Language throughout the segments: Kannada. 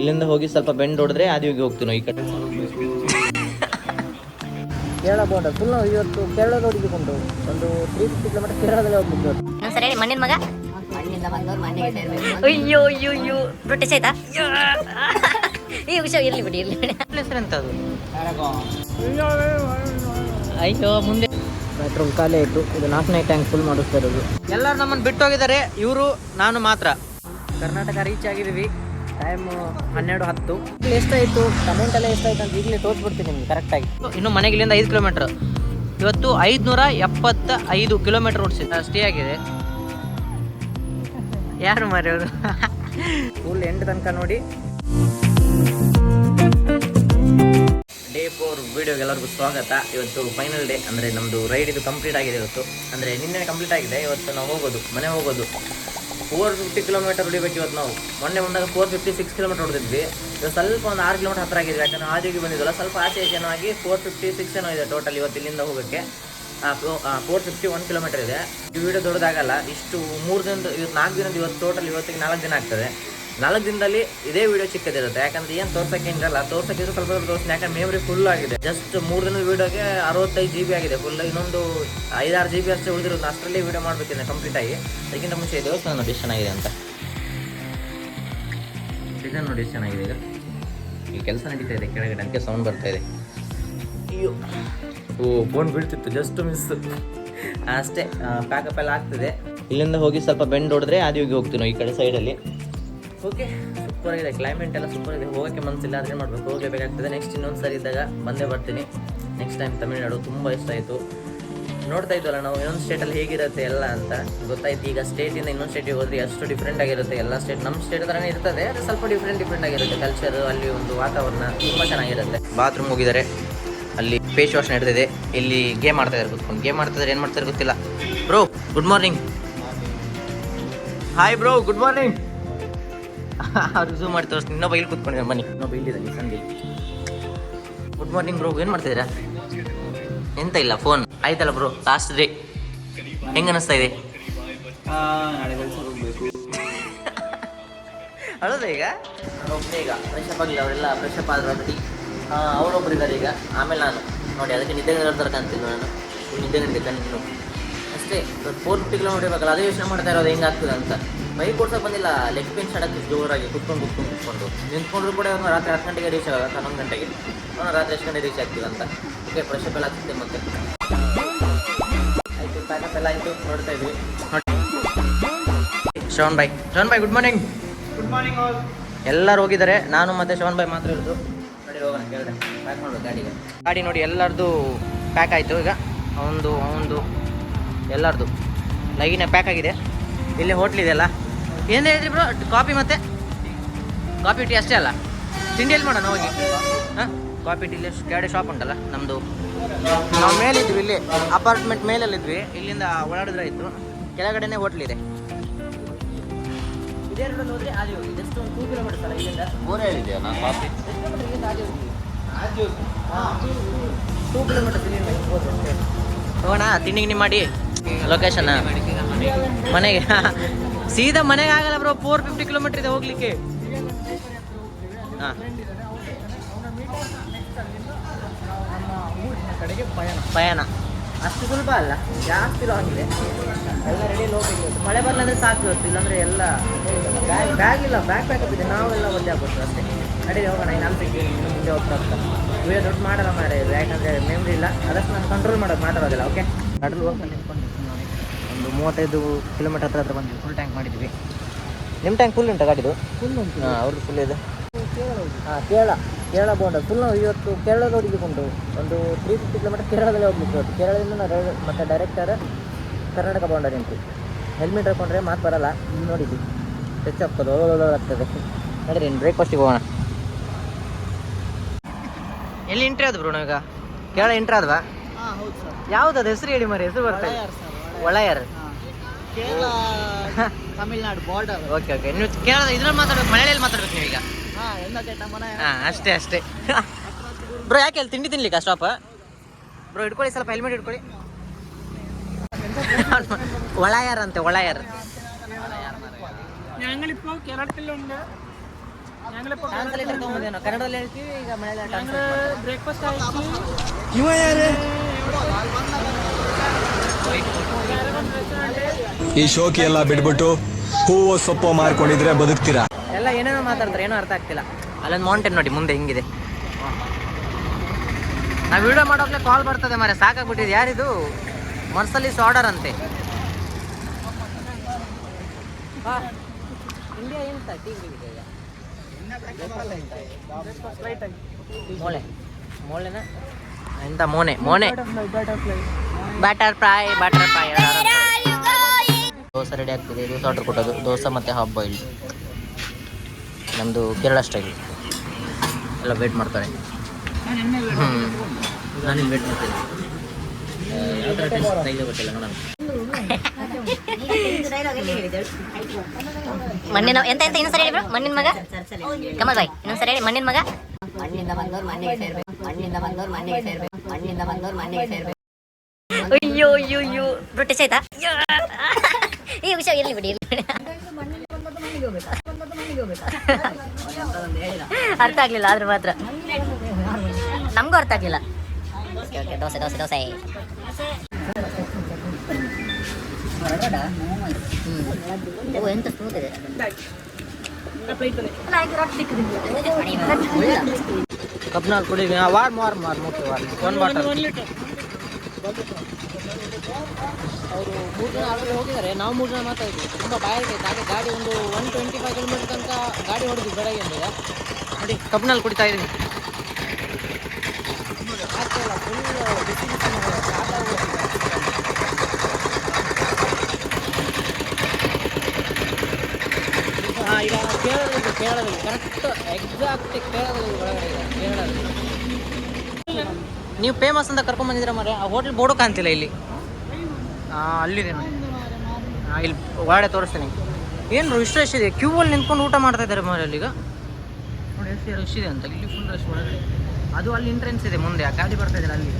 ಇಲ್ಲಿಂದ ಹೋಗಿ ಸ್ವಲ್ಪ ಬೆಂಡ್ ಹೊಡೆದ್ರೆ ಆದಿಯೋಗಿ ಹೋಗ್ತೀವಿ ನಾವು ಈ ಕಡೆ. ಕೇರಳ ಬಾರ್ಡರ್ ಫುಲ್ ಇವತ್ತು ಕೇರಳ ರೋಡಿಗೆ ಒಂದು ತ್ರೀ ಫಿಫ್ಟಿ ಕಿಲೋಮೀಟರ್ ಕೇರಳದಲ್ಲಿ ಸರಿ ಮಣ್ಣಿನ ಮಗ? ಅಯ್ಯೋ ಅಯ್ಯೋ ಆಯ್ತಾ? ಈ ಇರ್ಲಿ ಬಿಡಿ ಇರ್ಲಿ ಬಿಡಿ. ಹೆಸರೆಂತ ಅದು ಅಯ್ಯೋ ಮುಂದೆ. ಪೆಟ್ರೋಲ್ ಖಾಲಿ ಆಯಿತು. ಇದು ನಾಲ್ಕನೇ ಟ್ಯಾಂಕ್ ಫುಲ್ ಮಾಡಿಸ್ತಾ ಇರೋದು. ಎಲ್ಲರೂ ನಮ್ಮನ್ನು ಬಿಟ್ಟು ಹೋಗಿದ್ದಾರೆ. ಇವರು ನಾನು ಮಾತ್ರ. ಕರ್ನಾಟಕ ರೀಚ್ ಆಗಿದ್ದೀವಿ. ಟೈಮ್ ಹನ್ನೆರಡು ಹತ್ತು. ಎಷ್ಟಾಯಿತು? ಕಮೆಂಟ್ ಎಲ್ಲ ಎಷ್ಟಾಯ್ತು ಅಂತ ಈಗಲೇ ತೋರಿಸ್ಬಿಡ್ತೀನಿ ನಿಮ್ಗೆ ಕರೆಕ್ಟಾಗಿ. ಇನ್ನು ಮನೆಗೆ ಇಲ್ಲಿಂದ ಐದು ಕಿಲೋಮೀಟರ್ ಇವತ್ತು ಐದುನೂರ ಎಪ್ಪತ್ತ ಐದು ಕಿಲೋಮೀಟರ್ ಓಡಿಸಿ ಸ್ಟೇ ಆಗಿದೆ. ಯಾರು ಮಾರಿ ಅವರು? ಫುಲ್ ಎಂಡ್ ತನಕ ನೋಡಿ. ಡೇ ಫೋರ್ ವಿಡಿಯೋಗೆ ಎಲ್ಲರಿಗೂ ಸ್ವಾಗತ. ಇವತ್ತು ಫೈನಲ್ ಡೇ ಅಂದರೆ ನಮ್ಮದು ರೈಡ್ ಇದು ಕಂಪ್ಲೀಟ್ ಆಗಿದೆ ಇವತ್ತು. ಅಂದರೆ ನಿನ್ನೆ ಕಂಪ್ಲೀಟ್ ಆಗಿದೆ. ಇವತ್ತು ನಾವು ಹೋಗೋದು ಮನೆ ಹೋಗೋದು. ಫೋರ್ ಫಿಫ್ಟಿ ಕಿಲೋಮೀಟರ್ ಹೊಡಿಬೇಕು ಇವತ್ತು ನಾವು. ಮೊನ್ನೆ ಬಂದಾಗ ಫೋರ್ ಫಿಫ್ಟಿ ಸಿಕ್ಸ್ ಕಿಲೋಮೀಟರ್ ಹೊಡೆದಿದ್ವಿ. ಇವತ್ತು ಸ್ವಲ್ಪ ಒಂದು ಆರು ಕಿಲೋಮೀಟರ್ ಹತ್ರ ಆಗಿದೆ, ಯಾಕಂದ್ರೆ ಆದಿಗೆ ಬಂದಿದ್ದಲ್ಲ. ಸ್ವಲ್ಪ ಆಚೆ ಏನೋ ಆಗಿ ಫೋರ್ ಫಿಫ್ಟಿ ಸಿಕ್ಸ್ ಏನೋ ಇದೆ ಟೋಟಲ್ ಇವತ್ತು ಇಲ್ಲಿಂದ ಹೋಗೋಕ್ಕೆ. ಫೋರ್ ಫಿಫ್ಟಿ ಒನ್ ಕಿಲೋಮೀಟರ್ ಇದೆ. ಈ ವಿಡಿಯೋ ದೊಡ್ಡದಾಗಲ್ಲ, ಇಷ್ಟು ಮೂರು ದಿನದ, ಇವತ್ತು ನಾಲ್ಕು ದಿನದ ಇವತ್ತು ಟೋಟಲ್ ಇವತ್ತಿಗೆ ನಾಲ್ಕು ದಿನ ಆಗ್ತದೆ. ನಾಲ್ಕು ದಿನದಲ್ಲಿ ಇದೇ ವಿಡಿಯೋ ಚಿಕ್ಕದಿರುತ್ತೆ. ಯಾಕಂದ್ರೆ ಏನು ತೋರ್ಸಕ್ಕೆ ಇರಲ್ಲ ತೋರ್ಸಕ್ಕೆ ಸ್ವಲ್ಪ ಸ್ವಲ್ಪ ತೋರಿಸ್ತೀನಿ ಯಾಕಂದ್ರೆ ಮೇಮ್ರಿ ಫುಲ್ ಆಗಿದೆ. ಜಸ್ಟ್ ಮೂರು ದಿನದ ವಿಡಿಯೋಗೆ ಅರವತ್ತೈದು ಜಿ ಬಿ ಆಗಿದೆ ಫುಲ್ ಇನ್ನೊಂದು ಐದಾರು ಜಿ ಬಿ ಅಷ್ಟೇ ಉಳಿದಿರೋದು. ಅಷ್ಟರಲ್ಲಿ ವಿಡಿಯೋ ಮಾಡಬೇಕಿದೆ ಕಂಪ್ಲೀಟ್ ಆಗಿ. ಅದಕ್ಕಿಂತ ಮುಂಚೆ ದೇವಸ್ಥಾನ ನೋಡಿ ಎಷ್ಟು ಚೆನ್ನಾಗಿದೆ ಅಂತ. ಡಿಸೈನ್ ನೋಡಿ ಎಷ್ಟು ಚೆನ್ನಾಗಿದೆ ಇದು ಈ ಕೆಲಸ ನಡೀತಾ ಇದೆ ಕೆಳಗಡೆ ಅದಕ್ಕೆ ಸೌಂಡ್ ಬರ್ತಾ ಇದೆ. ಅಯ್ಯೋ. ಓ ಫೋನ್ ಬೀಳ್ತಿತ್ತು ಜಸ್ಟ್ ಮಿಸ್ ಅಷ್ಟೇ ಪ್ಯಾಕಪ್ ಎಲ್ಲ ಆಗ್ತದೆ. ಇಲ್ಲಿಂದ ಹೋಗಿ ಸ್ವಲ್ಪ ಬೆಂಡ್ ಹೊಡೆದ್ರೆ ಆದಿಯೋಗಿ ಹೋಗಿ ಹೋಗ್ತೀನಿ ಈ ಕಡೆ ಸೈಡಲ್ಲಿ ಓಕೆ ಸೂಪರ್ ಆಗಿದೆ ಕ್ಲೈಮೇಟ್ ಎಲ್ಲ ಸೂಪರ್ ಇದೆ. ಹೋಗೋಕ್ಕೆ ಮನಸ್ಸಿಲ್ಲ ಆದರೆ ಮಾಡಬೇಕು? ಹೋಗಬೇಕಾಗ್ತದೆ ನೆಕ್ಸ್ಟ್ ಇನ್ನೊಂದು ಸರಿ ಇದ್ದಾಗ ಬಂದೇ ಬರ್ತೀನಿ. ನೆಕ್ಸ್ಟ್ ಟೈಮ್ ತಮಿಳ್ನಾಡು ತುಂಬ ಇಷ್ಟ ಆಯಿತು. ನೋಡ್ತಾ ಇದ್ವಲ್ಲ ನಾವು, ಇನ್ನೊಂದು ಸ್ಟೇಟಲ್ಲಿ ಹೇಗಿರುತ್ತೆ ಎಲ್ಲ ಅಂತ? ಗೊತ್ತಾಯ್ತು. ಈಗ ಸ್ಟೇಟಿಂದ ಇನ್ನೊಂದು ಸ್ಟೇಟಿಗೆ ಹೋದ್ರೆ ಎಷ್ಟು ಡಿಫ್ರೆಂಟ್ ಆಗಿರುತ್ತೆ. ಎಲ್ಲ ಸ್ಟೇಟ್ ನಮ್ಮ ಸ್ಟೇಟ್ ಥರನೇ ಇರ್ತದೆ ಅದು ಸ್ವಲ್ಪ ಡಿಫ್ರೆಂಟ್ ಡಿಫ್ರೆಂಟ್ ಆಗಿರುತ್ತೆ. ಕಲ್ಚರ್ ಅಲ್ಲಿ ಒಂದು ವಾತಾವರಣ ತುಂಬ ಚೆನ್ನಾಗಿರುತ್ತೆ. ಬಾತ್ರೂಮ್ ಹೋಗಿದ್ದಾರೆ. ಅಲ್ಲಿ ಫೇಸ್ ವಾಶ್ ನಡೀತಿದೆ ಇಲ್ಲಿ ಗೇಮ್ ಆಡ್ತಾ ಇದ್ದಾರೆ ಕೂತ್ಕೊಂಡು. ಗೇಮ್ ಆಡ್ತಾ ಇದ್ದಾರೆ ಏನು ಮಾಡ್ತಾರೆ ಗೊತ್ತಿಲ್ಲ. Bro good morning hi bro good morning ಅವ್ರು ಝೂಮ್ ಮಾಡಿ ತೋರಿಸ್ತೀನಿ. ಇನ್ನೊಬ್ಬ ಇಲ್ಲಿ ಕೂತ್ಕೊಂಡಿದ್ದಾರೆ ಬನ್ನಿ ಇನ್ನೊಬ್ಬ ಇಲ್ಲಿದ್ದಾನೆ ಸಂದಿ ಗುಡ್ ಮಾರ್ನಿಂಗ್ ಬ್ರೋ ಏನು ಮಾಡ್ತಿದ್ದೀರಾ? ಎಂತ ಇಲ್ಲ ಫೋನ್ ಆಯ್ತಲ್ಲ ಬ್ರೋ ಲಾಸ್ಟ್ ಡೇ ಹೆಂಗ ಅನಿಸ್ತಾ ಇದೆ? ಅಳೋದ ಈಗ? ಒಬ್ಬನೇ ಈಗ. ಫ್ರೆಶಪ್ ಆಗಿಲ್ಲ ಅವರೆಲ್ಲ ಫ್ರೆಶಪ್ ಆದ್ರೆ ಆಲ್ರೆಡಿ ಅವಳೊಬ್ರು ಇದ್ದಾರೆ ಈಗ. ಆಮೇಲೆ ನಾನು. ನೋಡಿ ಅದಕ್ಕೆ ನಿದ್ದೆ ಥರ ಕಾಣ್ತಿಲ್ಲ ನಾನು. ನಿದ್ದೆ ನಿದ್ದೆ ಅಷ್ಟೇ ಫೋರ್ ಫಿಫ್ಟಿ ಕಿಲೋಮೀಟರ್ ಬೇಕಲ್ಲ ಅದೇ ಯೋಚನೆ ಮಾಡ್ತಾ ಇರೋದು ಹೆಂಗಾಗ್ತದೆ ಅಂತ. ಬೈಕ್ ಕೂಡ ಬಂದಿಲ್ಲ. ಲೆಗ್ ಪೇನ್ ಸ್ಟಾರ್ಟ್ ಜೋರಾಗಿ ಕುತ್ಕೊಂಡು ಕುತ್ಕೊಂಡು ಕುತ್ಕೊಂಡು. ನಿಂತ್ಕೊಂಡ್ರು ಕೂಡ ಒಂದು ರಾತ್ರಿ ಹತ್ತು ಗಂಟೆಗೆ ರೀಚ್ ಆಗೋದು ಹನ್ನೊಂದು ಗಂಟೆಗೆ. ಅವ್ನು ರಾತ್ರಿ ಎಷ್ಟು ಗಂಟೆ ರೀಚ್ ಆಗ್ತೀವಿ ಅಂತ. ಓಕೆ ಫ್ರೆಶಪ್ ಎಲ್ಲ ಆಗ್ತಿದೆ ಮತ್ತೆ. ಆಯಿತು ಪ್ಯಾಕಪ್ ಎಲ್ಲ ಆಯಿತು ನೋಡ್ತಾ ಇದ್ವಿ. Shravan bhai Shravan bhai good morning good morning all ಎಲ್ಲರೂ ಹೋಗಿದ್ದಾರೆ. ನಾನು ಮತ್ತೆ ಶ್ರವಣ್ ಬಾಯ್ ಮಾತ್ರ ಇರೋದು. ನೋಡಿ ಹೋಗೋಣ ಕೇಳಿದೆ ಪ್ಯಾಕ್ ಮಾಡೋದು ಗಾಡಿಗೆ. ಗಾಡಿ ನೋಡಿ ಎಲ್ಲರದು ಪ್ಯಾಕ್ ಆಯಿತು ಈಗ. ಅವನದು ಅವನದು ಎಲ್ಲರದು. ಲೈನ ಪ್ಯಾಕ್ ಆಗಿದೆ. ಇಲ್ಲಿ ಹೋಟ್ಲ್ ಇದೆಯಲ್ಲ ಏನು ಹೇಳಿದ್ರಿ ಬ್ರೋ ಕಾಫಿ ಮತ್ತೆ? ಕಾಫಿ ಟೀ ಅಷ್ಟೇ ಅಲ್ಲ. ತಿಂಡಿ ಎಲ್ಲಿ ಮಾಡೋಣ ಹೋಗಿ? ಹಾಂ? ಕಾಫಿ ಟೀ ಇಲ್ಲಿ ಕೆಳಗಡೆ ಶಾಪ್ ಉಂಟಲ್ಲ ನಮ್ಮದು ನಾವು ಮೇಲಿದ್ವಿ ಇಲ್ಲಿ ಅಪಾರ್ಟ್ಮೆಂಟ್ ಮೇಲಲ್ಲಿದ್ವಿ. ಇಲ್ಲಿಂದ ಓಡಾಡಿದ್ರೆ ಆಯ್ತು. ಕೆಳಗಡೆನೇ ಹೋಟ್ಲ್ ಇದೆ. ರೋಡಲ್ಲಿ ಹೋದ್ರೆ ಆದಿ ಹೋಗಿ. ಜಸ್ಟ್ ಒಂದು ಟೂ ಕಿಲೋಮೀಟರ್ಸ್ ಅಲ್ಲ ಇಲ್ಲಿಂದ. ಊರೇ ಹೇಳಿದ್ಯಾ ನಾನು ಕಾಫಿ ಹೋಗಿ. ಟೂ ಇಲ್ಲಿಂದ ಅಷ್ಟೇ. ಹೋಗೋಣ ತಿಂಡಿಗೆ ನಿಮ್ಮ ಮಾಡಿ. ಲೊಕೇಶನ್ ಮನೆಗೆ. ಸೀದಾ ಮನೆಗೆ ಆಗಲ್ಲ ಬ್ರೋ ಫೋರ್ ಫಿಫ್ಟಿ ಕಿಲೋಮೀಟರ್ ಇದೆ ಹೋಗ್ಲಿಕ್ಕೆ. ಪಯಣ. ಅಷ್ಟು ಸುಲಭ ಅಲ್ಲ, ಜಾಸ್ತಿ ಲಾಂಗ್ ಇದೆ. ಎಲ್ಲ ರೆಡಿ ಹೋಗ್ಬೇಕು. ಮಳೆ ಬರಲಂದ್ರೆ ಸಾಕು ಇವತ್ತು, ಇಲ್ಲಾಂದ್ರೆ ಎಲ್ಲ ಬ್ಯಾಗ್ ಬ್ಯಾಗ್ ಇಲ್ಲ ಬ್ಯಾಗ್ ಪ್ಯಾಕಪ್ ಇದೆ. ನಾವೆಲ್ಲ ಒಂದೇ ಆಗ್ಬೋದು ಅಷ್ಟೇ. ನಡೀರಿ, ಹೋಗೋಣ, ಇನ್ನು ಅನ್ಸಿಕ್ಕೆ ಇನ್ನು ಮುಂದೆ ಹೋಗ್ತಾ ಹೋಗ್ತಾ. ವಿಡಿಯೋ ದೊಡ್ಡ ಮಾಡಲ್ಲ ಮಾರೇ ಯಾಕಂದ್ರೆ ಮೆಮ್ರಿ ಇಲ್ಲ. ಅದಕ್ಕೆ ನಾನು ಕಂಟ್ರೋಲ್ ಮಾಡೋದು ಮಾತಾಡೋದಿಲ್ಲ ಓಕೆ ಹೋಗ್ಕೊಂಡು ನಿಂತ್ಕೊಂಡು ಒಂದು ಮೂವತ್ತೈದು ಕಿಲೋಮೀಟರ್ ಹತ್ರ ಹತ್ರ ಬಂದ್ವಿ. ಫುಲ್ ಟ್ಯಾಂಕ್ ಮಾಡಿದ್ವಿ. ನಿಮ್ಮ ಟ್ಯಾಂಕ್ ಫುಲ್ ಉಂಟಾ ಗಾಡಿದು? ಫುಲ್ ಉಂಟು. ಹಾಂ ಅವ್ರದ್ದು ಫುಲ್ ಇದೆ. ಹಾಂ ಕೇರಳ ಕೇರಳ ಬಾರ್ಡರ್ ಫುಲ್ ನಾವು ಇವತ್ತು ಕೇರಳ ರೋಡಿಗೆ ಉಂಟು ಒಂದು ತ್ರೀ ಫಿಫ್ಟಿ ಕಿಲೋಮೀಟರ್ ಕೇರಳದಲ್ಲಿ ಹೋಗ್ಬೇಕು ಇವತ್ತು. ಕೇರಳದಿಂದ ನಾವು ಮತ್ತು ಡೈರೆಕ್ಟರ್ ಕರ್ನಾಟಕ ಬೌಂಡರಿ ಉಂಟು ಹೆಲ್ಮೆಟ್ ಹಾಕೊಂಡ್ರೆ ಮಾತು ಬರಲ್ಲ. ಇಲ್ಲಿ ನೋಡಿದ್ವಿ. ಟಚ್ ಆಗ್ತದೆ ಆಗ್ತದೆ. ನೋಡಿರಿ ಇನ್ನು ಬ್ರೇಕ್ಫಾಸ್ಟಿಗೆ ಹೋಗೋಣ. ಎಲ್ಲಿ ಇಂಟ್ರಿ ಆದ್ರು ಬ್ರೋ ಈಗ? ಕೇರಳ ಆದ್ವಾ? ಹೌದು ಸರ್ ಯಾವ್ದು ಅದು? ಹೆಸರು ಹೇಳಿ ಮರಿ ಹೆಸರು ಬರ್ತಾ ಇದೆ sir ಒಳಯರ್ Kerala Tamil Nadu border okay okay ನೀವು ಕೇರಳ ಇದ್ರಲ್ಲಿ ಮಾತಾಡ್ಬೇಕು ಮಲಯಾಳಿಯಲ್ಲಿ ಮಾತಾಡ್ಬೇಕು ನೀವೀಗ ಹಾಂ ಎಂದಕ್ಕೆ ಮನೆ ಹಾಂ ಅಷ್ಟೇ ಅಷ್ಟೇ ಬ್ರೋ ಯಾಕೆ ಅಲ್ಲಿ ತಿಂಡಿ ತಿನ್ಲಿಕ್ಕ ಸ್ಟಾಪ ಬ್ರೋ ಇಟ್ಕೊಳ್ಳಿ ಸ್ವಲ್ಪ ಹೆಲ್ಮೆಟ್ ಇಟ್ಕೊಳ್ಳಿ ಒಳಯಾರ್ ಅಂತೆ ಒಳಯಾರ್ ಟ್ರಾನ್ಸ್ಲೇಟರ್ ತೊಗೊಂಬಂದೇನೋ ಕನ್ನಡದಲ್ಲಿ ಹೇಳ್ತೀವಿ ಈಗ ಮನೆಯಲ್ಲಿ ಟ್ರಾನ್ಸ್ಲೇಟ್ ಬ್ರೇಕ್ಫಾಸ್ಟ್ ಆಯ್ತು ಈ ಶೋಕಿ ಎಲ್ಲ ಬಿಟ್ಬಿಟ್ಟು ಹೂವು ಸೊಪ್ಪು ಮಾರ್ಕೊಂಡಿದ್ರೆ ಬದುಕ್ತೀರಾ? ಎಲ್ಲ ಏನೇನೋ ಮಾತಾಡ್ತಾರೆ ಏನೋ ಅರ್ಥ ಆಗ್ತಿಲ್ಲ. ಅಲ್ಲೊಂದು ಮೌಂಟೇನ್ ನೋಡಿ ಮುಂದೆ ಹಿಂಗಿದೆ. ನಾವು ವಿಡಿಯೋ ಮಾಡೋಕ್ಲೆ ಕಾಲ್ ಬರ್ತದೆ ಮಾರೆ ಸಾಕಾಗ್ಬಿಟ್ಟಿದೆ. ಯಾರಿದು? ಮರ್ಸಲೀಸ್ ಆರ್ಡರ್ ಅಂತೆ. ಇಂಡಿಯಾ ಎಂತ ಟೀ ಮೋಳೆ. ಮೋಳೆನ? ಎಂತ ಮೋನೆ? ಮೋನೆ. Butter fry butter fry dosa ready ಆಗ್ತಿದೆ. ದೋಸೆ ಆರ್ಡರ್ ಕೊಟ್ಟದು ದೋಸೆ ಮತ್ತು ಹಾಫ್ ಬಾಯ್ಲ್ಡ್ ನಮ್ಮದು ಕೇರಳ ಸ್ಟೈಲ್ ಎಲ್ಲ ವೇಟ್ ಮಾಡ್ತಾರೆ. ಹ್ಞೂ ನಾನಿಲ್ಲಿ ವೇಟ್ ಮಾಡ್ತೀನಿ. ಯಾವ ಥರ ಟೇಸ್ಟ್ ಸ್ಟೈಲ್ ಗೊತ್ತಿಲ್ಲ ನೋಡೋಣ. ಮಣ್ಣಿನ ಎಂತ ಎಂತ ಇನ್ನೊಂದ್ಸರಿ ಹೇಳಿ ಬ್ರೋ. ಮಣ್ಣಿನ ಮಗ? ಕಮಲ್ ಬಾಯ್ ಇನ್ನೊಂದ್ಸರಿ ಹೇಳಿ. ಮಣ್ಣಿನ ಮಗ? ಮಣ್ಣಿಂದ ಬಂದವ್ರು ಮಣ್ಣಿಗೆ ಸೇರ್ಬೇಕು. ಮಣ್ಣಿಂದ ಬಂದವ್ರು ಮಣ್ಣಿಗೆ ಸೇರ್ಬೇಕು. ಮಣ್ಣಿಂದ ಬಂದವ್ರು ಮಣ್ಣಿಗೆ ಸೇರ್ಬೇಕು. ಅಯ್ಯೋ ಅಯ್ಯೋ ಅಯ್ಯೋ. ರೊಟ್ಟಿ ಆಯ್ತಾ? ಈ ವಿಷಯ ಇರ್ಲಿ ಬಿಡಿ ಇರ್ಲಿ ಬಿಡಿ ಅರ್ಥ ಆಗ್ಲಿಲ್ಲ ಆದ್ರೆ ಮಾತ್ರ ನಮಗೂ ಅರ್ಥ ಆಗ್ಲಿಲ್ಲ ಓಕೆ ಓಕೆ ದೋಸೆ ದೋಸೆ ದೋಸೆ ಹ್ಮ್. ಓ ಎಂತ ಸ್ಮೂತ್ ಇದೆ ಕಬ್ನಲ್ಲಿ ಕುಡಿ ವಾರ್ ವಾರ್ ಮಾರ್ ಮುಟ್ಟು ವಾರ್ ಒಂದು ಬಾಟಲ್ ಅವರು ಮೂರು ಜನ ಆಲ್ರೆಡಿ ಹೋಗಿದ್ದಾರೆ. ನಾವು ಮೂರು ಜನ ಮಾತಾಡಿದ್ವಿ. ತುಂಬ ಆಯ್ತು ಹಾಗೆ ಗಾಡಿ ಒಂದು ಒನ್ ಟ್ವೆಂಟಿ ಫೈವ್ ಕಿಲೋಮೀಟರ್ ತನಕ ಗಾಡಿ ಹೊಡೆದು ಬೆಳಗ್ಗೆ ಈಗ ನೋಡಿ ಕಬ್ಬಿನಲ್ಲಿ ಕುಡಿತಾ ಇದ್ದೀನಿ. ಈಗ ಕರೆಕ್ಟ್ ಎಕ್ಸಾಕ್ಟ್ ಕೇರಳದಲ್ಲಿ ಒಳಗಡೆ ನೀವು ಫೇಮಸ್ ಅಂತ ಕರ್ಕೊಂಡ್ ಬಂದಿದ್ರೆ ಮರೆ ಆ ಹೋಟೆಲ್ ಬೋರ್ಡ್ ಕಾಣ್ತಿಲ್ಲ ಇಲ್ಲಿ. ಅಲ್ಲಿದೆ ನೋಡಿ ಇಲ್ಲಿ ಒಳಗಡೆ ತೋರಿಸ್ತೀನಿ. ಏನು ಇಷ್ಟು ರಶ್ ಇದೆ ಕ್ಯೂ ಅಲ್ಲಿ ನಿಂತ್ಕೊಂಡು ಊಟ ಮಾಡ್ತಾ ಇದ್ದಾರೆ ಮಾರ ಅಲ್ಲಿಗ ನೋಡಿ, ಎಷ್ಟು ರಶ್ ಇದೆ ಅಂತ. ಇಲ್ಲಿ ಫುಲ್ ರಶ್ ಒಳಗಡೆ ಅದು ಅಲ್ಲಿ ಎಂಟ್ರೆನ್ಸ್ ಇದೆ ಮುಂದೆ, ಆ ಗಾಡಿ ಬರ್ತಾ ಇದ್ದಾರೆ ಅಲ್ಲಿ.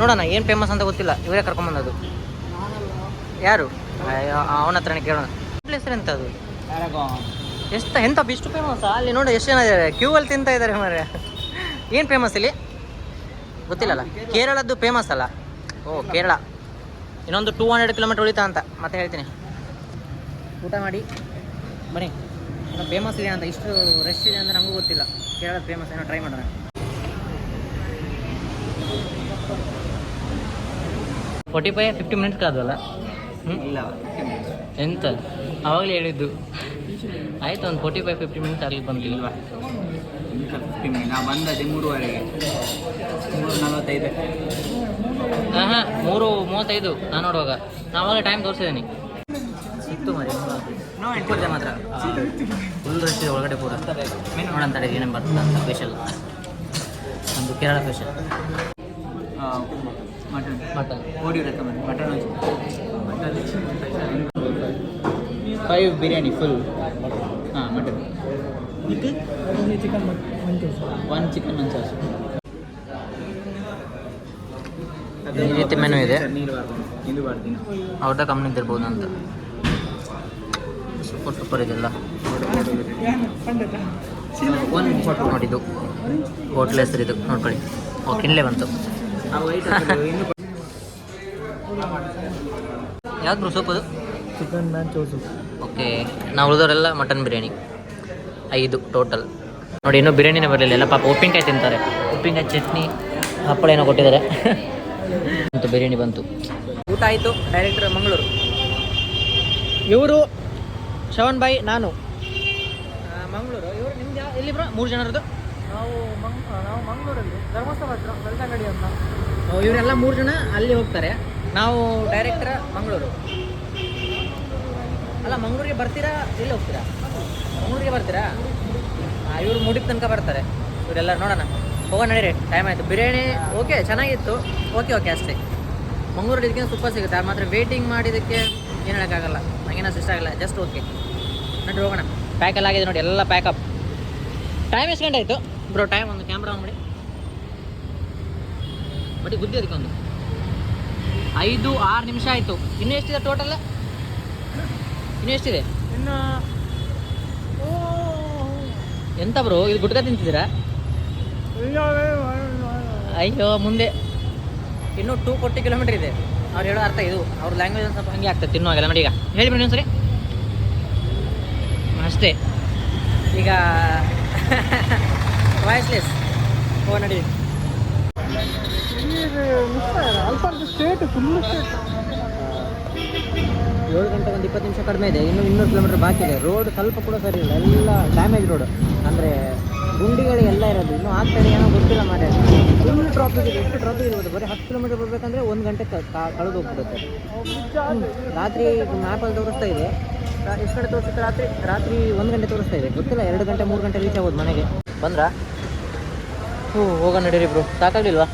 ನೋಡೋಣ, ಏನು ಫೇಮಸ್ ಅಂತ ಗೊತ್ತಿಲ್ಲ. ಇವರೇ ಕರ್ಕೊಂಬಂದದು ಯಾರು? ಅವನ ಹತ್ರನೇ ಕೇಳೋಣ. ಪ್ಲೇಸ್ ಎಂತ ಅದು? ಎಷ್ಟು, ಎಂತ ಇಷ್ಟು ಫೇಮಸ್ ಅಲ್ಲಿ ನೋಡಿ, ಎಷ್ಟು ಜನ ಇದ್ದಾರೆ. ಕ್ಯೂ ಅಲ್ಲಿ ತಿಂತಾ ಇದ್ದಾರೆ ಮಾರ. ಏನು ಫೇಮಸ್ ಇಲ್ಲಿ? ಗೊತ್ತಿಲ್ಲಲ್ಲ. ಕೇರಳದ್ದು ಫೇಮಸ್ ಅಲ್ಲ. ಓ, ಕೇರಳ. ಇನ್ನೊಂದು ಟೂ ಹಂಡ್ರೆಡ್ ಕಿಲೋಮೀಟರ್ ಉಳಿತಾ ಅಂತ ಮತ್ತೆ ಹೇಳ್ತೀನಿ. ಊಟ ಮಾಡಿ ಬನ್ನಿ. ಫೇಮಸ್ ಇದೆ ಅಂತ ಇಷ್ಟು ರಶ್ ಇದೆ ಅಂತ ನಮಗೂ ಗೊತ್ತಿಲ್ಲ. ಕೇರಳ ಫೇಮಸ್ ಏನೋ ಟ್ರೈ ಮಾಡೋಣ. ಫೋರ್ಟಿ ಫೈವ್ ಫಿಫ್ಟಿ ಮಿನಿಟ್ಸ್ ಕಾದಲ್ಲ ಇಲ್ಲ ಎಂತ? ಆವಾಗಲೇ ಹೇಳಿದ್ದು. ಆಯ್ತು ಒಂದು ಫೋರ್ಟಿ ಫೈವ್ ಫಿಫ್ಟಿ ಮಿನಿಟ್ಸ್ ಆಗಲಿ ಬಂದಿಲ್ವಾ ನಾ ಬಂದದ್ದೆ ಮೂರುವರೆಗೆ ಮೂರು ನಲವತ್ತೈದಕ್ಕೆ ಹಾಂ ಹಾಂ ಮೂರು ಮೂವತ್ತೈದು. ನಾನು ನೋಡುವಾಗ ನಾನು ಆವಾಗಲೇ ಟೈಮ್ ತೋರಿಸಿದ್ದೀನಿ ಸಿಕ್ತು ಮರಿ ಇಟ್ಕೊಳ್ತೆ ಮಾತ್ರ. ಫುಲ್ ರಶ್ ಒಳಗಡೆ ಪೂರ. ನೋಡೋಣ ತಡೆ ಏನೇನು ಬರ್ತದೆ ಅಂತ ಸ್ಪೆಷಲ್ ಒಂದು ಕೇರಳ ಸ್ಪೆಷಲ್ ಮಟನ್. ಮಟನ್. ಓಡಿ recommend mutton mutton five biryani full ಹಾಂ mutton. One chicken one sauce. ಈ ರೀತಿ ಮೆನು ಇದೆ. ಅವ್ರದ್ದ ಕಂಪ್ನಿದ್ದು ಇರ್ಬೋದು ಅಂತ ಸೂಪರ್ ಸೂಪರ್ ಇದೆಲ್ಲ. ಒಂದು ಫೋಟೋ ನೋಡಿದ್ದು. ಹೋಟ್ಲ್ ಹೆಸರು ಇದು ನೋಡ್ಕೊಳ್ಳಿ. ಓಕೆ ಇಲ್ಲೇ ಬಂತು. ಆ ವೈಟ್ ಇನ್ನು ಯಾವ್ದು ಬ್ರೋ ಸೂಪ್ ಅದು? ಚಿಕನ್ ಮ್ಯಾನ್ ಚೋಸು ಓಕೆ ನಾವು ಉಳಿದವರೆಲ್ಲ ಮಟನ್ ಬಿರಿಯಾನಿ ಐದು ಟೋಟಲ್. ನೋಡಿ ಇನ್ನೂ ಬಿರಿಯಾನಿನೇ ಬರಲಿಲ್ಲ. ಎಲ್ಲ ಪಾಪ ಉಪ್ಪಿನಕಾಯಿ ತಿಂತಾರೆ. ಉಪ್ಪಿನಕಾಯಿ ಚಟ್ನಿ ಹಪ್ಪಳ ಏನೋ ಕೊಟ್ಟಿದ್ದಾರೆ. ಬಂತು ಬಿರಿಯಾನಿ ಬಂತು. ಊಟ ಆಯಿತು. ಡೈರೆಕ್ಟರ್ ಮಂಗಳೂರು. ಇವರು ಶವನ್ ಬಾಯಿ ನಾನು. ಮಂಗಳೂರು. ಇವರು ನಿಮ್ದು ಯಾವ ಎಲ್ಲಿ ಬ್ರೋ ಮೂರು ಜನರದ್ದು? ನಾವು ಮಂಗ್ ನಾವು ಮಂಗಳೂರಲ್ಲಿ. ಧರ್ಮಸ್ಥಳ ಹತ್ರ ಬೆಳ್ತಂಗಡಿ ಅಂತ. ಇವರೆಲ್ಲ ಮೂರು ಜನ ಅಲ್ಲಿ ಹೋಗ್ತಾರೆ. ನಾವು ಡೈರೆಕ್ಟರ್ ಮಂಗಳೂರು. ಅಲ್ಲ ಮಂಗಳೂರಿಗೆ ಬರ್ತೀರಾ? ಇಲ್ಲಿ ಹೋಗ್ತೀರಾ? ಮಂಗಳೂರಿಗೆ ಬರ್ತೀರಾ? ಇವ್ರು ಮುಡಿದ ತನಕ ಬರ್ತಾರೆ. ಇವರೆಲ್ಲ ನೋಡೋಣ. ಹೋಗೋಣ ನಡೀರಿ. ಟೈಮ್ ಆಯಿತು. ಬಿರಿಯಾನಿ ಓಕೆ ಚೆನ್ನಾಗಿತ್ತು. ಓಕೆ ಓಕೆ ಅಷ್ಟೇ. ಮಂಗಳೂರಲ್ಲಿ ಇದಕ್ಕಿಂತ ಸೂಪರ್ ಸಿಗುತ್ತೆ. ಮಾತ್ರ ವೇಟಿಂಗ್ ಮಾಡಿದ್ದಕ್ಕೆ ಏನು ಹೇಳೋಕ್ಕಾಗಲ್ಲ. ನನಗೇನೋ ಇಷ್ಟ ಆಗಲ್ಲ. ಜಸ್ಟ್ ಓಕೆ ನಡ್ರಿ, ಹೋಗೋಣ. ಪ್ಯಾಕ್ ಎಲ್ಲ ಆಗಿದೆ ನೋಡಿ. ಎಲ್ಲ ಪ್ಯಾಕಪ್ ಟೈಮ್ ಎಷ್ಟು ಗಂಟೆ ಆಯಿತು? ಬ್ರೋ ಟೈಮ್ ಒಂದು ಕ್ಯಾಮ್ರಾ ಆನ್ ಬಟ್ ಬುದ್ಧಿ ಅದಕ್ಕೊಂದು. ಐದು, ಆರು ನಿಮಿಷ ಆಯಿತು. ಇನ್ನೂ ಎಷ್ಟಿದೆ ಟೋಟಲ್ ಇನ್ನೂ ಎಷ್ಟಿದೆ? ಇನ್ನು ಎಂತ ಬ್ರೋ ಇದು ಗುಟ್ಕ ತಿಂತಿದ್ದೀರಾ? ಅಯ್ಯೋ, ಮುಂದೆ. ಇನ್ನು ಟೂ ಫೋರ್ಟಿ ಕಿಲೋಮೀಟರ್ ಇದೆ. ಅವ್ರು ಹೇಳೋ ಅರ್ಥ ಇದು. ಅವ್ರ ಲ್ಯಾಂಗ್ವೇಜ್ ಸ್ವಲ್ಪ ಹಂಗೆ ಆಗ್ತದೆ ತಿನ್ನುವಾಗೆಲ್ಲ ನೋಡಿ ಈಗ. ಹೇಳಿ ಬಿಡಿ ಒಂದ್ಸರಿ. ಅಷ್ಟೇ. ಈಗ ವಾಯ್ಸ್ಲೆಸ್ ಓ ನಡಿ ಸ್ಟೇಟ್ ಫುಲ್ ಸ್ಟೇಟ್ ಏಳು ಗಂಟೆಗೆ ಒಂದು ಇಪ್ಪತ್ತು ನಿಮಿಷ ಕಡಿಮೆ ಇದೆ, ಇನ್ನು ಇನ್ನೂರು ಕಿಲೋಮೀಟರ್ ಬಾಕಿ ಇದೆ. ರೋಡ್ ಸ್ವಲ್ಪ ಕೂಡ ಸರಿ ಇಲ್ಲ, ಎಲ್ಲ ಡ್ಯಾಮೇಜ್ ರೋಡ್ ಅಂದರೆ ಗುಂಡಿಗಳು ಎಲ್ಲ ಇರೋದು, ಇನ್ನೂ ಆ ಕಡೆ ಏನೋ ಗೊತ್ತಿಲ್ಲ ಮಾಡಿ ಫುಲ್ ಟ್ರಾಫಿಕ್ ಇದೆ, ಎಷ್ಟು ಟ್ರಾಫಿಕ್ ಇರ್ಬೋದು ಬರೀ ಹತ್ತು ಕಿಲೋಮೀಟರ್ ಬರಬೇಕಂದ್ರೆ ಒಂದು ಗಂಟೆ ಕಳೆದು ಹೋಗ್ಬಿಡುತ್ತೆ. ರಾತ್ರಿ ಮ್ಯಾಪಲ್ಲಿ ತೋರಿಸ್ತಾ ಇದೆ. ಎಷ್ಟು ಕಡೆ ತೋರಿಸುತ್ತೆ ರಾತ್ರಿ? ರಾತ್ರಿ ಒಂದು ಗಂಟೆ ತೋರಿಸ್ತಾ ಇದೆ. ಗೊತ್ತಿಲ್ಲ, ಎರಡು ಗಂಟೆ, ಮೂರು ಗಂಟೆ ರೀಚ್ ಆಗೋದು ಮನೆಗೆ. ಬಂದ್ರಾ? ಹ್ಞೂ ಹೋಗೋಣ ನಡೀರಿ ಬ್ರೋ. ಸಾಕಾಗಲಿಲ್ವಾ?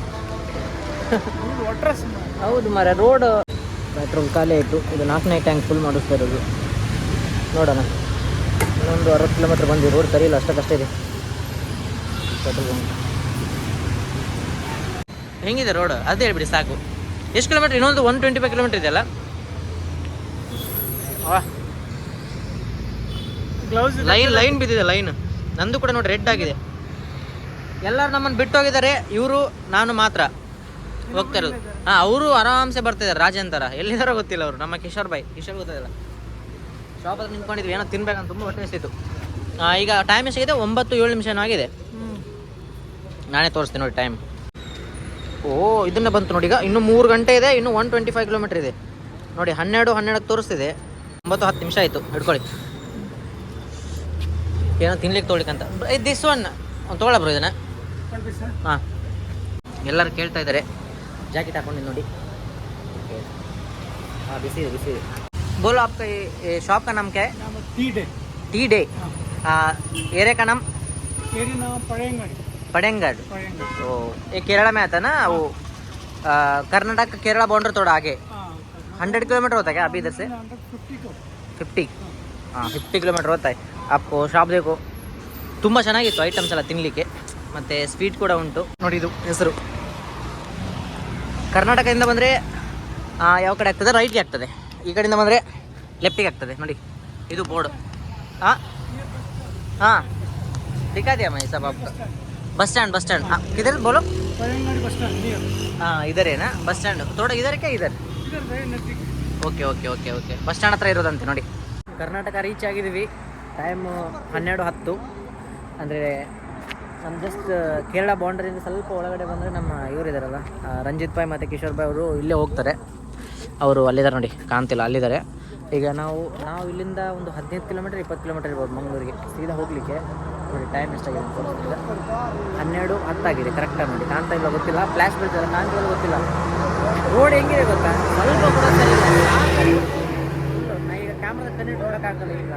ಹೌದು ಮರ ರೋಡ್ ಪೆಟ್ರೋಲ್ ಖಾಲಿ ಆಯಿತು. ಇದು ನಾಲ್ಕನೇ ಟ್ಯಾಂಕ್ ಫುಲ್ ಮಾಡಿಸ್ತಾ ಇರೋದು. ನೋಡೋಣ. ಇನ್ನೊಂದು ಅರವತ್ತು ಕಿಲೋಮೀಟ್ರ್ ಬಂದು ರೋಡ್ ಸರಿ ಇಲ್ಲ ಅಷ್ಟಕ್ಕಷ್ಟೇ ಇದೆ. ಪೆಟ್ರೋಲ್ ಬಂಕ್ ಹೆಂಗಿದೆ ರೋಡ್ ಅದೇ ಹೇಳ್ಬಿಡಿ ಸಾಕು. ಎಷ್ಟು ಕಿಲೋಮೀಟ್ರ್ ಇನ್ನೊಂದು ಒನ್ ಟ್ವೆಂಟಿ ಫೈವ್ ಕಿಲೋಮೀಟ್ರ್ ಇದೆಯಲ್ಲ ಗ್ಲೌಸ್ ಲೈನ್ ಲೈನ್ ಬಿದ್ದಿದೆ ಲೈನ್ ನಂದು ಕೂಡ ನೋಡಿ ರೆಡ್ ಆಗಿದೆ. ಎಲ್ಲರೂ ನಮ್ಮನ್ನು ಬಿಟ್ಟು ಹೋಗಿದ್ದಾರೆ ಇವರು ನಾನು ಮಾತ್ರ. ಹೋಗ್ತಾ ಇರೋದು ಹಾಂ ಅವರು ಆರಾಮ್ಸೆ ಬರ್ತಿದ್ದಾರೆ ಅಂತಾರ ಎಲ್ಲಿದ್ದಾರೋ ಗೊತ್ತಿಲ್ಲ ಅವರು ನಮ್ಮ ಕಿಶೋರ್ ಬಾಯ್. ಕಿಶೋರ್ ಗೊತ್ತಿಲ್ಲ ಶಾಪ್ ಹತ್ರ ನಿಂತ್ಕೊಂಡಿದ್ವಿ ಏನೋ ತಿನ್ಬೇಕಂತ ತುಂಬಾ ಹೊಟ್ಟೆ ಹಸಿತು. ಈಗ ಟೈಮ್ ಎಷ್ಟಾಗಿದೆ? ಒಂಬತ್ತು ಏಳು ನಿಮಿಷ ಆಗಿದೆ ನಾನೇ ತೋರಿಸ್ತೀನಿ ನೋಡಿ ಟೈಮ್ ಓ ಇದನ್ನ ಬಂತು ನೋಡಿ ಈಗ. ಇನ್ನು ಮೂರು ಗಂಟೆ ಇದೆ ಇನ್ನು ಒನ್ ಟ್ವೆಂಟಿ ಫೈವ್ ಕಿಲೋಮೀಟರ್ ಇದೆ. ನೋಡಿ ಹನ್ನೆರಡು ಹನ್ನೆರಡಕ್ಕೆ ತೋರಿಸ್ತಿದೆ. ಒಂಬತ್ತು ಹತ್ತು ನಿಮಿಷ ಆಯಿತು ಹಿಡ್ಕೊಳ್ಳಿ. ಏನೋ ತಿನ್ಲಿಕ್ಕೆ ತೊಗೊಳಿಕ್ಕಂತ ದಿಸ್ ಒನ್ ಒಂದು ತೊಗೊಳ್ಳ ಬ್ರೋ ಇದನ್ನ. ಹಾಂ. ಎಲ್ಲರೂ ಕೇಳ್ತಾ ಇದ್ದಾರೆ. ಜಾಕೆಟ್ ಹಾಕೊಂಡಿದ್ದು ನೋಡಿ ಹಾಂ ಬಿಸಿ ಇದೆ ಬಿಸಿ ಇದೆ ಬೋಲೋ आपका ये, ये शॉप का नाम क्या है नाम T day T day area का नाम मेरी नाम पड़ेंगड़ी पड़ेंगढ़ पड़ेंगड़ी तो ये केरला में आता है ना वो आ, कर्नाटक केरला बॉर्डर थोड़ा आगे हाँ हंड्रेड किलोमीटर होता है क्या अभी इधर से हंड्रेड फिफ्टी को ಫಿಫ್ಟಿ ಹಾಂ ಫಿಫ್ಟಿ ಕಿಲೋಮೀಟರ್ ಹೋಗ್ತಾ ಅಪ್ಪು ಶಾಪ್ ಬೇಕು ತುಂಬ ಚೆನ್ನಾಗಿತ್ತು ಐಟಮ್ಸ್ ಎಲ್ಲ ತಿನ್ನಲಿಕ್ಕೆ ಮತ್ತು ಸ್ವೀಟ್ ಕೂಡ ಉಂಟು ನೋಡಿ ಇದು ಹೆಸರು ಕರ್ನಾಟಕದಿಂದ ಬಂದರೆ ಯಾವ ಕಡೆ ಆಗ್ತದೆ? ರೈಟ್ಗೆ ಆಗ್ತದೆ. ಈ ಕಡೆಯಿಂದ ಬಂದರೆ ಲೆಫ್ಟಿಗೆ ಆಗ್ತದೆ. ನೋಡಿ, ಇದು ಬೋರ್ಡ್ ಹಾಂ ಹಾಂ ದಿಕ್ಕಾದಿಯಾ ಮೈ ಬಸ್ ಸ್ಟ್ಯಾಂಡ್ ಬಸ್ ಸ್ಟ್ಯಾಂಡ್ ಹಾಂ ಇದರ ಬೋಲು? ಹಾಂ ಇದರೇನಾ? ಬಸ್ ಸ್ಟ್ಯಾಂಡ್ ತೋಡ, ಇದರಕ್ಕೆ ಇದಾರೆ. Okay okay okay okay bus stand ಹತ್ರ ಇರೋದಂತೆ, ನೋಡಿ. ಕರ್ನಾಟಕ ರೀಚ್ ಆಗಿದ್ದೀವಿ. ಟೈಮು ಹನ್ನೆರಡು ಹತ್ತು. ಅಂದರೆ ನಮ್ಮ ಜಸ್ಟ್ ಕೇರಳ ಬೌಂಡ್ರಿಯಿಂದ ಸ್ವಲ್ಪ ಒಳಗಡೆ ಬಂದರೆ ನಮ್ಮ ಇವರು ಇದ್ದಾರಲ್ಲ ಆ, ರಂಜಿತ್ ಭಾಯ್ ಮತ್ತು ಕಿಶೋರ್ ಭಾಯ್ ಅವರು ಇಲ್ಲೇ ಹೋಗ್ತಾರೆ ಅವರು ಅಲ್ಲಿದ್ದಾರೆ ನೋಡಿ ಕಾಣ್ತಿಲ್ಲ ಅಲ್ಲಿದ್ದಾರೆ ಈಗ ನಾವು ನಾವು ಇಲ್ಲಿಂದ ಒಂದು ಹದಿನೈದು ಕಿಲೋಮೀಟರ್ ಇಪ್ಪತ್ತು ಕಿಲೋಮೀಟರ್ ಇರ್ಬೋದು ಮಂಗಳೂರಿಗೆ ಸೀದಾ ಹೋಗಲಿಕ್ಕೆ ನೋಡಿ ಟೈಮ್ ಎಷ್ಟಾಗಿದೆ. ಹನ್ನೆರಡು ಹತ್ತಾಗಿದೆ ಕರೆಕ್ಟಾಗಿ ನೋಡಿ ಕಾಣ್ತಾ ಇಲ್ಲ ಗೊತ್ತಿಲ್ಲ ಫ್ಲ್ಯಾಶ್ ಬೀಳ್ತದೆ ಕಾಣ್ತಿಲ್ಲ ಗೊತ್ತಿಲ್ಲ ರೋಡ್ ಹೆಂಗಿದೆ ಗೊತ್ತಾ ಸ್ವಲ್ಪ ಕೂಡ ಸರಿ ಈಗ ಕ್ಯಾಮ್ರಾ ಕಣ್ಣಿ ನೋಡೋಕ್ಕಾಗಲ್ಲ ಈಗ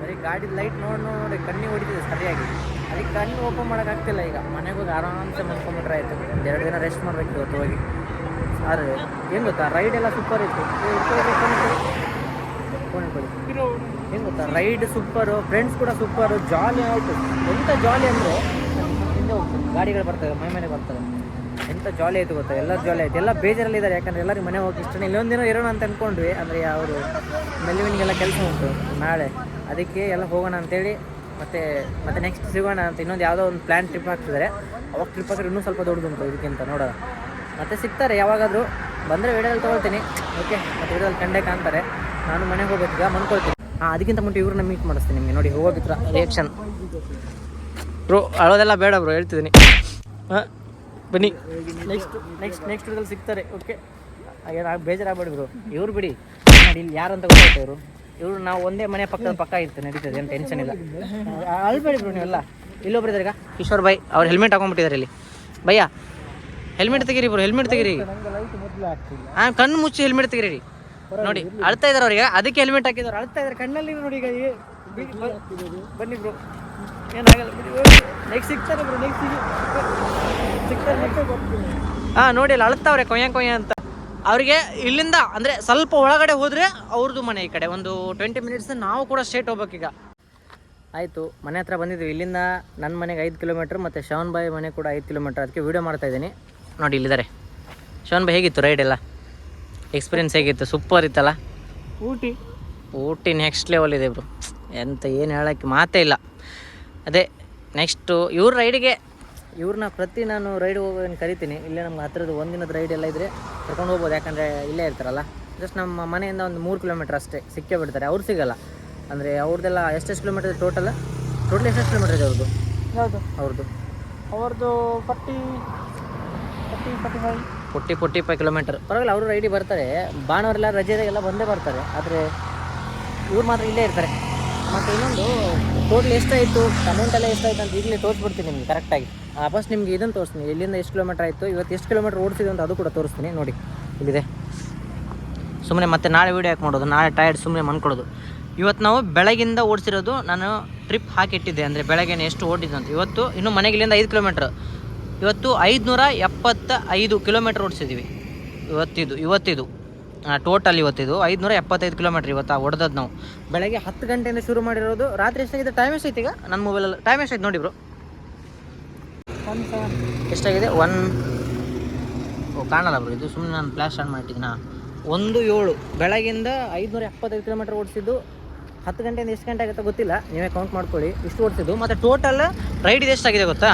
ಬರೀ ಗಾಡಿ ಲೈಟ್ ನೋಡಿ ನೋಡಿ ಕಣ್ಣಿ ಹೊಡಿತಿದೆ ಸರಿಯಾಗಿ ಅದಕ್ಕೆ ಕಣ್ಣು ಓಪನ್ ಮಾಡೋಕ್ಕಾಗ್ತಿಲ್ಲ ಈಗ. ಮನೆಗೆ ಹೋಗಿ ಆರಾಮ್ಸೆ ಮಲ್ಕೊಂಬಿಟ್ರೆ ಆಯಿತು. ಎರಡು ದಿನ ರೆಸ್ಟ್ ಮಾಡಬೇಕು ಇವತ್ತು ಹೋಗಿ. ಆದರೆ ಏನು ಗೊತ್ತಾ? ರೈಡ್ ಎಲ್ಲ ಸೂಪರ್ ಇತ್ತು. ಏನು ಗೊತ್ತಾ? ರೈಡ್ ಸೂಪರು ಫ್ರೆಂಡ್ಸ್ ಕೂಡ ಸೂಪರು ಜಾಲಿ ಆಯಿತು. ಎಂಥ ಜಾಲಿ ಅಂದರೆ, ಹಿಂದೆ ಹೋಗ್ತದೆ ಗಾಡಿಗಳು ಬರ್ತವೆ ಮನೆ ಮನೆಗೆ ಬರ್ತವೆ ಎಂಥ ಜಾಲಿ ಆಯಿತು ಗೊತ್ತಾ? ಎಲ್ಲ ಜಾಲಿ ಆಯಿತು. ಎಲ್ಲ ಬೇಜಾರಲ್ಲಿದ್ದಾರೆ ಯಾಕಂದರೆ ಎಲ್ಲರಿಗೂ ಮನೆ ಹೋಗಿ ಇಷ್ಟನೇ ಇಲ್ಲೊಂದು ದಿನ ಇರೋಣ ಅಂತ ಅಂದ್ಕೊಂಡ್ವಿ ಅಂದರೆ, ಅವರು ಮೆಲ್ವಿನಿಗೆಲ್ಲ ಕೆಲಸ ಉಂಟು. ನಾಳೆ. ಅದಕ್ಕೆ ಎಲ್ಲ ಹೋಗೋಣ ಅಂತೇಳಿ ಮತ್ತೆ ಮತ್ತೆ ನೆಕ್ಸ್ಟ್ ಸಿಗೋಣ ಅಂತ ಇನ್ನೊಂದು ಯಾವುದೋ ಒಂದು ಪ್ಲ್ಯಾನ್ ಟ್ರಿಪ್ ಹಾಕ್ತಿದ್ದಾರೆ ಅವಾಗ ಟ್ರಿಪ್ ಹಾಕಿದ್ರೆ ಇನ್ನೂ ಸ್ವಲ್ಪ ದೊಡ್ಡದುಂಟು ಇದಕ್ಕಿಂತ, ನೋಡೋಣ. ಮತ್ತೆ ಸಿಗ್ತಾರೆ ಯಾವಾಗಾದರೂ. ಬಂದರೆ ವಿಡಿಯೋದಲ್ಲಿ ತೊಗೊಳ್ತೀನಿ. ಓಕೆ ಮತ್ತೆ ವಿಡಿಯೋದಲ್ಲಿ ಕಂಡೆ ಕಾಣ್ತಾರೆ. ನಾನು ಮನೆಗೆ ಹೋಗ್ಬೇಕು, ಈಗ ಮನ್ಕೊಳ್ತೀನಿ ಹಾಂ, ಅದಕ್ಕಿಂತ ಮುಂಚೆ ಇವ್ರನ್ನ ಮೀಟ್ ಮಾಡಿಸ್ತೀನಿ ನಿಮಗೆ. ನೋಡಿ ಹೋಗೋದಿತ್ರ ರಿಯಾಕ್ಷನ್ ಬ್ರೋ ಅಳೋದೆಲ್ಲ ಬೇಡ ಬ್ರೋ ಹೇಳ್ತಿದ್ದೀನಿ. ಹಾಂ, ಬನ್ನಿ. ನೆಕ್ಸ್ಟ್ ನೆಕ್ಸ್ಟ್ ನೆಕ್ಸ್ಟ್ ವಿಡಿಯೋದಲ್ಲಿ ಸಿಗ್ತಾರೆ. ಓಕೆ ಏನು ಬೇಜಾರಾಗ್ಬೇಡಿ ಬ್ರೋ ಇವ್ರು ಬಿಡಿ. ಇಲ್ಲಿ ಯಾರಂತ ಗೊತ್ತಾಯ್ತು ಇವರು? ಇವರು ನಾವು ಒಂದೇ ಮನೆ ಪಕ್ಕದ ಪಕ್ಕ ಇರ್ತೀವಿ ನಡೀತದೆ ಏನು ಟೆನ್ಷನ್ ಇಲ್ಲ. ಆ, ಅಳ್ಬೇಡಿ ಬ್ರೋ ನೀವೆಲ್ಲ. ಇಲ್ಲೊಬ್ರು ಇದ್ದಾರೆ ಈಗ? ಕಿಶೋರ್ ಬಾಯ್ ಅವ್ರು ಹೆಲ್ಮೆಟ್ ಹಾಕೊಂಡ್ಬಿಟ್ಟಿದ್ದಾರೆ ಇಲ್ಲಿ. ಭಯ್ಯ ಹೆಲ್ಮೆಟ್ ತೆಗೀರಿ ಬ್ರೋ ಹೆಲ್ಮೆಟ್ ತೆಗೀರಿ. ಹಾಂ ಕಣ್ಣು ಮುಚ್ಚಿ ಹೆಲ್ಮೆಟ್ ತೆಗೀರಿ. ನೋಡಿ ಅಳ್ತಾ ಇದ್ದಾರೆ ಅವ್ರಿಗೆ ಅದಕ್ಕೆ ಹೆಲ್ಮೆಟ್ ಹಾಕಿದ್ರು ಅಳ್ತಾ ಇದ್ದಾರೆ ಕಣ್ಣಲ್ಲಿ ನೋಡಿ ಈಗ ಬನ್ನಿ ಬ್ರೋ. ಏನಾಗಲ್ಲ ನೆಕ್ಸ್ಟ್ ಸಿಗ್ತಾರೆ ಬ್ರೋ ನೆಕ್ಸ್ಟ್ ಸಿಗ್ತಾರೆ ಹಾಂ ನೋಡಿ ಅಲ್ಲಿ ಅಳ್ತಾವ್ರೆ ಕೊಯ್ಯ ಕೊಯ್ಯ ಅಂತ. ಅವರಿಗೆ ಇಲ್ಲಿಂದ ಅಂದರೆ ಸ್ವಲ್ಪ ಒಳಗಡೆ ಹೋದರೆ ಅವ್ರದ್ದು ಮನೆ ಈ ಕಡೆ. ಒಂದು ಟ್ವೆಂಟಿ ಮಿನಿಟ್ಸ್ ನಾವು ಕೂಡ ಸ್ಟೇಟ್ ಹೋಗ್ಬೇಕೀಗ. ಆಯಿತು ಮನೆ ಹತ್ರ ಬಂದಿದ್ದೀವಿ. ಇಲ್ಲಿಂದ ನನ್ನ ಮನೆಗೆ ಐದು ಕಿಲೋಮೀಟ್ರ್ ಮತ್ತು ಶವನ್ ಬಾಯಿ ಮನೆ ಕೂಡ ಐದು ಕಿಲೋಮೀಟ್ರ್ ಅದಕ್ಕೆ ವೀಡಿಯೋ ಮಾಡ್ತಾ ಇದ್ದೀನಿ. ನೋಡಿ ಇಲ್ಲಿದ್ದಾರೆ. ಶವನ್ ಬಾಯಿ ಹೇಗಿತ್ತು ರೈಡ್ ಎಲ್ಲ? ಎಕ್ಸ್ಪೀರಿಯನ್ಸ್ ಹೇಗಿತ್ತು? ಸೂಪರ್ ಇತ್ತಲ್ಲ? ಊಟಿ. ಊಟಿ ನೆಕ್ಸ್ಟ್ ಲೆವೆಲ್ ಇದೆ ಬ್ರೋ. ಎಂತ ಏನು ಹೇಳೋಕ್ಕೆ ಮಾತೇ ಇಲ್ಲ. ಅದೇ ನೆಕ್ಸ್ಟು ಇವ್ರ ರೈಡಿಗೆ ಇವ್ರನ್ನ ಪ್ರತಿ ನಾನು ರೈಡ್ ಹೋಗೋದನ್ನು ಕರಿತೀನಿ. ಇಲ್ಲೇ ನಮ್ಗೆ ಹತ್ರದ ಒಂದಿನದ ರೈಡ್ ಎಲ್ಲ ಇದ್ರೆ ಕರ್ಕೊಂಡು ಹೋಗ್ಬೋದು. ಯಾಕಂದರೆ ಇಲ್ಲೇ ಇರ್ತಾರಲ್ಲ. ಜಸ್ಟ್ ನಮ್ಮ ಮನೆಯಿಂದ ಒಂದು ಮೂರು ಕಿಲೋಮೀಟ್ರ್ ಅಷ್ಟೇ. ಸಿಕ್ಕೇ ಬಿಡ್ತಾರೆ. ಅವ್ರು ಸಿಗಲ್ಲ. ಅಂದರೆ ಅವ್ರದ್ದೆಲ್ಲ ಎಷ್ಟೆಷ್ಟು ಕಿಲೋಮೀಟರ್ ಟೋಟಲ್ ಟೋಟಲ್ ಎಷ್ಟೆಷ್ಟು ಕಿಲೋಮೀಟರ್ ಇದೆ ಅವ್ರದ್ದು ಯಾವುದು? ಅವ್ರದ್ದು ಅವ್ರದ್ದು forty forty forty five forty forty five kilometre. ಪರವಾಗಿಲ್ಲ ಅವರು ರೈಡಿಗೆ ಬರ್ತಾರೆ. ಭಾನುವಾರೆಲ್ಲ ರಜೆದಾಗೆಲ್ಲ ಬಂದೇ ಬರ್ತಾರೆ. ಆದರೆ ಇವ್ರು ಮಾತ್ರ ಇಲ್ಲೇ ಇರ್ತಾರೆ. ಮತ್ತು ಇನ್ನೊಂದು ಟೋಟಲ್ ಎಷ್ಟಾಯಿತು? ಅಮೌಂಟ್ ಎಲ್ಲ ಎಷ್ಟಾಯ್ತು ಅಂತ ಈಗಲೇ ತೋರಿಸ್ಬಿಡ್ತೀನಿ ನಿಮ್ಗೆ ಕರೆಕ್ಟಾಗಿ ಫಸ್ಟ್ ನಿಮ್ಗೆ ಇದನ್ನು ತೋರಿಸ್ತೀನಿ. ಇಲ್ಲಿಂದ ಎಷ್ಟು ಕಿಲೋಮೀಟರ್ ಆಯಿತು, ಇವತ್ತು ಎಷ್ಟು ಕಿಲೋಮೀಟರ್ ಓಡಿಸಿದೆ ಅಂತ ಅದು ಕೂಡ ತೋರಿಸ್ತೀನಿ. ನೋಡಿ, ಇಲ್ಲಿದೆ. ಸುಮ್ಮನೆ ಮತ್ತೆ ನಾಳೆ ವೀಡಿಯೋ ಯಾಕೆ ಮಾಡೋದು? ನಾಳೆ ಟೈರ್ಡ್ ಸುಮ್ಮನೆ ಮನ್ಕೊಡೋದು ಇವತ್ತು ನಾವು ಬೆಳಗಿಂದ ಓಡಿಸಿರೋದು ನಾನು ಟ್ರಿಪ್ ಹಾಕಿಟ್ಟಿದ್ದೆ. ಅಂದರೆ ಬೆಳಗ್ಗೆ ಎಷ್ಟು ಓಡಿದ್ದು ಅಂತ. ಇವತ್ತು ಇನ್ನು ಮನೆಗಿಲ್ಲಿಂದ ಐದು ಕಿಲೋಮೀಟ್ರ್ ಇವತ್ತು ಐದುನೂರ ಎಪ್ಪತ್ತ ಐದು ಕಿಲೋಮೀಟ್ರ್ ಓಡಿಸಿದ್ದೀವಿ ಇವತ್ತಿದು ಇವತ್ತಿದು. ಟೋಟಲ್ ಇವತ್ತಿದು ಐದುನೂರ ಎಪ್ಪತ್ತೈದು ಕಿಲೋಮೀಟ್ರ್ ಇವತ್ತು ಹೊಡೆದದ್ದು ನಾವು. ಬೆಳಗ್ಗೆ ಹತ್ತು ಗಂಟೆಯಿಂದ ಶುರು ಮಾಡಿರೋದು. ರಾತ್ರಿ ಎಷ್ಟಾಗಿದೆ? ಟೈಮ್ ಎಷ್ಟೈತೆ ಈಗ ನನ್ನ ಮೊಬೈಲಲ್ಲಿ ಟೈಮ್ ಎಷ್ಟಾಯ್ತು ನೋಡಿ ಬ್ರೋ ಎಷ್ಟಾಗಿದೆ? ಒನ್ ಓ ಕಾಣಲ್ಲ ಬ್ರೋ ಇದು ಸುಮ್ಮನೆ ನಾನು ಫ್ಲಾಶ್ ಆನ್ ಮಾಡಿಟ್ಟಿದ್ದೀನ ಒಂದು ಏಳು. ಬೆಳಗಿಂದ ಐದುನೂರ ಎಪ್ಪತ್ತೈದು ಕಿಲೋಮೀಟರ್ ಓಡಿಸಿದ್ದು. ಹತ್ತು ಗಂಟೆಯಿಂದ ಎಷ್ಟು ಗಂಟೆ ಆಗುತ್ತೆ ಗೊತ್ತಿಲ್ಲ. ನೀವೇ ಕೌಂಟ್ ಮಾಡ್ಕೊಳ್ಳಿ. ಇಷ್ಟು ಓಡಿಸಿದ್ದು. ಮತ್ತು ಟೋಟಲ್ ರೈಡ್ ಇದು ಎಷ್ಟಾಗಿದೆ ಗೊತ್ತಾ?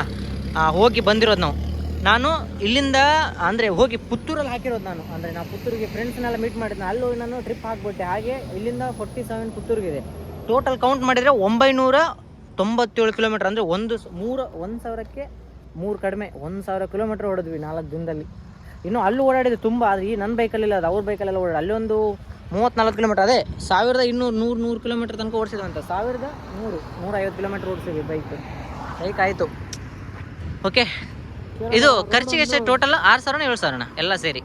ಹೋಗಿ ಬಂದಿರೋದು ನಾವು. ನಾನು ಇಲ್ಲಿಂದ, ಅಂದರೆ ಹೋಗಿ ಪುತ್ತೂರಲ್ಲಿ ಹಾಕಿರೋದು ನಾನು. ಅಂದರೆ ನಾವು ಪುತ್ತೂರಿಗೆ ಫ್ರೆಂಡ್ಸ್ನೆಲ್ಲ ಮೀಟ್ ಮಾಡಿದ್ನ, ಅಲ್ಲಿ ಹೋಗಿ ನಾನು ಟ್ರಿಪ್ ಹಾಕ್ಬಿಟ್ಟೆ. ಹಾಗೆ ಇಲ್ಲಿಂದ ಫೋರ್ಟಿ ಸೆವೆನ್ ಪುತ್ತೂರಿಗಿದೆ. ಟೋಟಲ್ ಕೌಂಟ್ ಮಾಡಿದರೆ ಒಂಬೈನೂರ ತೊಂಬತ್ತೇಳು ಕಿಲೋಮೀಟರ್ ಅಂದರೆ ಒಂದು ಮೂರು, ಒಂದು ಸಾವಿರಕ್ಕೆ ಮೂರು ಕಡಿಮೆ, ಒಂದು ಸಾವಿರ ಕಿಲೋಮೀಟರ್ ಓಡಿದ್ವಿ ನಾಲ್ಕು ದಿನದಲ್ಲಿ. ಇನ್ನು ಅಲ್ಲೂ ಓಡಾಡಿದ್ದು ತುಂಬ, ಆದರೆ ಈ ನನ್ನ ಬೈಕಲ್ಲಿಲ್ಲ ಅದು, ಅವ್ರ ಬೈಕಲ್ಲೆಲ್ಲ ಓಡಾಡಿ, ಅಲ್ಲಿ ಒಂದು ಮೂವತ್ತ್ನಾಲ್ಕು ಕಿಲೋಮೀಟರ್ ಅದೇ ಸಾವಿರದ ಇನ್ನೂರು ನೂರು ನೂರು ಕಿಲೋಮೀಟರ್ ತನಕ ಓಡಿಸಿದ್ವಂತ. ಸಾವಿರದ ನೂರು, ನೂರೈವತ್ತು ಕಿಲೋಮೀಟರ್ ಓಡಿಸಿದ್ವಿ ಬೈಕ್ ಬೈಕ್ ಆಯಿತು. ಓಕೆ ಇದು ಖರ್ಚಿಗೆ ಎಷ್ಟು ಟೋಟಲ್ ಆರು ಸಾವಿರನ ಏಳು ಸಾವಿರನ? ಎಲ್ಲ ಸೇರಿ.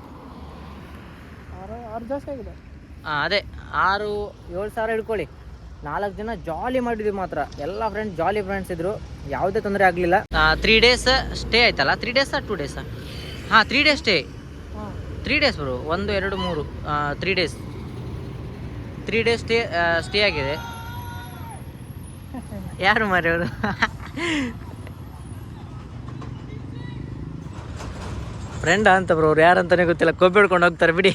ಹಾಂ ಅದೇ. ಆರು ಏಳು ಸಾವಿರ ಹಿಡ್ಕೊಳ್ಳಿ. ನಾಲ್ಕು ಜನ ಜಾಲಿ ಮಾಡಿದ್ವಿ ಮಾತ್ರ. ಎಲ್ಲ ಫ್ರೆಂಡ್ಸ್ ಜಾಲಿ ಫ್ರೆಂಡ್ಸ್ ಇದ್ರು. ಯಾವುದೇ ತೊಂದರೆ ಆಗಲಿಲ್ಲ. ತ್ರೀ ಡೇಸ್ ಸ್ಟೇ ಆಯ್ತಲ್ಲ? ತ್ರೀ ಡೇಸಾ ಟೂ ಡೇಸಾ ಹಾಂ three days stay three days ಬರು ಒಂದು ಎರಡು ಮೂರು. Three days three days stay stay ಆಗಿದೆ. ಯಾರು ಮಾರಿ ಫ್ರೆಂಡ್ ಅಂತ ಬ್ರೋ ಅವ್ರು ಯಾರಂತಾನೆ ಗೊತ್ತಿಲ್ಲ ಕೊಬ್ಬಿ ಹಿಡ್ಕೊಂಡು ಹೋಗ್ತಾರೆ ಬಿಡಿ.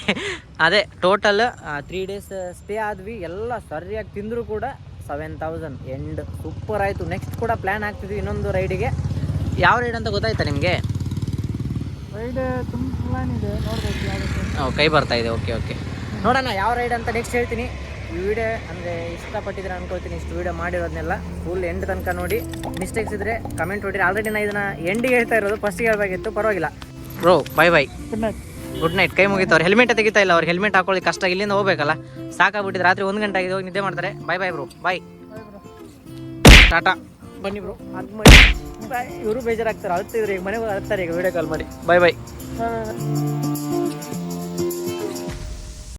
ಅದೇ ಟೋಟಲ್ ತ್ರೀ ಡೇಸ್ ಸ್ಟೇ ಆದ್ವಿ. ಎಲ್ಲ ಸರಿಯಾಗಿ ತಿಂದರೂ ಕೂಡ ಸೆವೆನ್ ತೌಸಂಡ್ ಎಂಡ್ ಸೂಪರ್ ಆಯಿತು. ನೆಕ್ಸ್ಟ್ ಕೂಡ ಪ್ಲ್ಯಾನ್ ಆಗ್ತಿದ್ವಿ ಇನ್ನೊಂದು ರೈಡಿಗೆ ಯಾವ ರೈಡ್ ಅಂತ ಗೊತ್ತಾಯ್ತಾ ನಿಮಗೆ? ರೈಡ್ ತುಂಬ ಇದೆ. ನೋಡ್ಬೇಕು ಕೈ ಬರ್ತಾ ಇದೆ. ಓಕೆ ಓಕೆ ನೋಡೋಣ ಯಾವ ರೈಡ್ ಅಂತ ನೆಕ್ಸ್ಟ್ ಹೇಳ್ತೀನಿ. ಈ ವಿಡಿಯೋ ಅಂದರೆ ಇಷ್ಟಪಟ್ಟಿದ್ರೆ ಅನ್ಕೊಳ್ತೀನಿ. ಇಷ್ಟು ವಿಡಿಯೋ ಮಾಡಿರೋದನ್ನೆಲ್ಲ ಫುಲ್ ಎಂಡ್ ತನಕ ನೋಡಿ. ಮಿಸ್ಟೇಕ್ಸ್ ಇದ್ದರೆ ಕಮೆಂಟ್ ಹೊಡಿರಿ ಆಲ್ರೆಡಿ ನಾನು ಇದನ್ನು ಎಂಡಿಗೆ ಹೇಳ್ತಾ ಇರೋದು. ಫಸ್ಟಿಗೆ ಹೇಳಬೇಕಿತ್ತು ಪರವಾಗಿಲ್ಲ. Bro bye bye good night good night ಕೈ ಮುಗಿತು ಅವ್ರು ಹೆಲ್ಮೆಟ್ ತೆಗಿತಾ ಇಲ್ಲ ಅವ್ರು. ಹೆಲ್ಮೆಟ್ ಹಾಕೊಳ್ಳಿ. ಕಷ್ಟ. ಇಲ್ಲಿಂದ ಹೋಗ್ಬೇಕಲ್ಲ. ಸಾಕಾಗ್ಬಿಟ್ಟಿದೆ. ರಾತ್ರಿ ಒಂದು ಗಂಟೆ ಆಗಿದೆ. ಹೋಗಿ ನಿದ್ದೆ ಮಾಡ್ತಾರೆ. Bye bye bro bye tata ಬನ್ನಿ ಬ್ರೋ ಅದು ಮಾಡಿ. ಇವರು ಬೇಜಾರಾಗ್ತಾರೆ. ಅಳ್ತಿದ್ರು ಈಗ. ಮನೆಗೆ ಅಳ್ತಾರೆ ಈಗ. ವಿಡಿಯೋ ಕಾಲ್ ಮಾಡಿ. ಬೈ ಬೈ ಬಾಯ್ ಬಾಯ್